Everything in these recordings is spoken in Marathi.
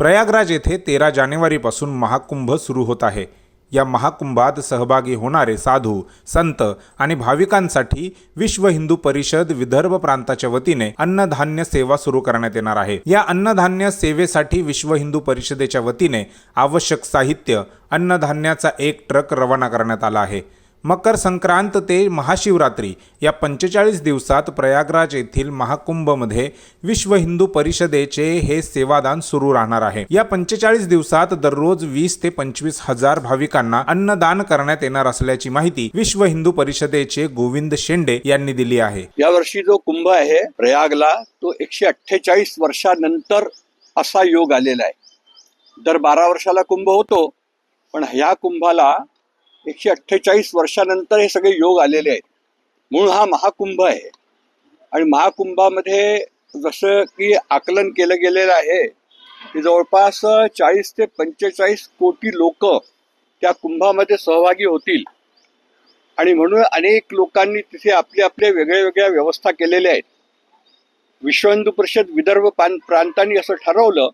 प्रयागराज येथे तेरा जानेवारीपासून महाकुंभ सुरू होत आहे. या महाकुंभात सहभागी होणारे साधू संत आणि भाविकांसाठी विश्व हिंदू परिषद विदर्भ प्रांताच्या वतीने अन्नधान्य सेवा सुरू करण्यात येणार आहे. या अन्नधान्य सेवेसाठी विश्व हिंदू परिषदेच्या वतीने आवश्यक साहित्य अन्नधान्याचा एक ट्रक रवाना करण्यात आला आहे. मकर संक्रांत ते महाशिवरात्री या पंचेचाळीस दिवसात प्रयागराज येथील महाकुंभमध्ये विश्व हिंदू परिषदेचे हे सेवादान सुरू राहणार आहे. या पंचेचाळीस दिवसात दररोज वीस ते पंचवीस हजार भाविकांना अन्नदान करण्यात येणार असल्याची माहिती विश्व हिंदू परिषदेचे गोविंद शेंडे यांनी दिली आहे. यावर्षी जो कुंभ आहे प्रयागला तो एकशे अठ्ठेचाळीस वर्षानंतर असा योग आलेला आहे. दर बारा वर्षाला कुंभ होतो पण ह्या कुंभाला एकशे अठ्ठेचाळीस वर्षानंतर हे सगळे योग आलेले आहेत. म्हणून हा महाकुंभ आहे. आणि महाकुंभामध्ये जसं की आकलन केलं गेलेलं आहे की जवळपास चाळीस ते पंचेचाळीस कोटी लोक त्या कुंभामध्ये सहभागी होतील. आणि म्हणून अनेक लोकांनी तिथे आपल्या आपल्या वेगळ्या वेगळ्या व्यवस्था केलेल्या आहेत. विश्व हिंदू परिषद विदर्भ प्रांतांनी असं ठरवलं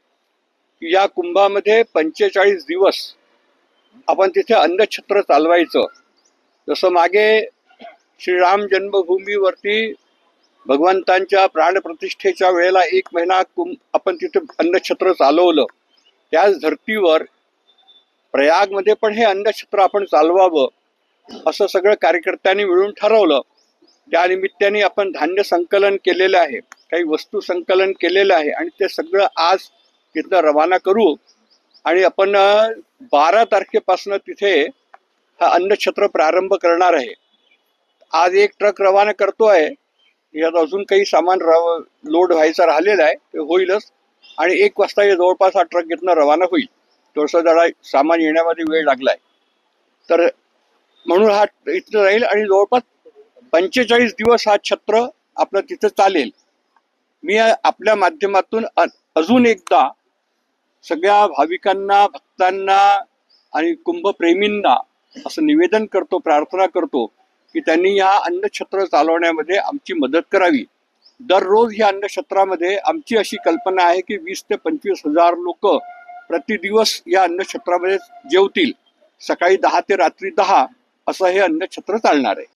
की या कुंभामध्ये पंचेचाळीस दिवस आपण तिथे अन्नछत्र चालवायचं. जसं मागे श्रीराम जन्मभूमीवरती भगवंतांच्या प्राणप्रतिष्ठेच्या वेळेला एक महिना कुंभ आपण तिथे अन्नछत्र चालवलं. त्याच धर्तीवर प्रयागमध्ये पण हे अन्नछत्र आपण चालवावं असं सगळं कार्यकर्त्यांनी मिळून ठरवलं. त्या निमित्ताने आपण धान्य संकलन केलेलं आहे काही वस्तू संकलन केलेलं आहे आणि ते सगळं आज तिथं रवाना करू. आणि आपण बारा तारखेपासून तिथे हा अन्नछत्र प्रारंभ करणार आहे. आज एक ट्रक रवाना करतोय. यात अजून काही सामान रव लोड व्हायचा राहिलेलं आहे ते होईलच. आणि एक वाजता हे जवळपास हा ट्रक इथनं रवाना होईल. थोडंसं जरा सामान येण्यामध्ये वेळ लागलाय. तर म्हणून हा इथं राहील आणि जवळपास पंचेचाळीस दिवस हा छत्र आपलं तिथं चालेल. मी आपल्या माध्यमातून अजून एकदा सगळ्या भाविकांना भक्तांना आणि कुंभप्रेमींना असं निवेदन करतो प्रार्थना करतो की त्यांनी या अन्नछत्र चालवण्यामध्ये आमची मदत करावी. दररोज या अन्नछत्रामध्ये आमची अशी कल्पना आहे की वीस ते पंचवीस हजार लोक प्रतिदिवस या अन्नछत्रामध्ये जेवतील. सकाळी दहा ते रात्री दहा असं हे अन्नछत्र चालणार आहे.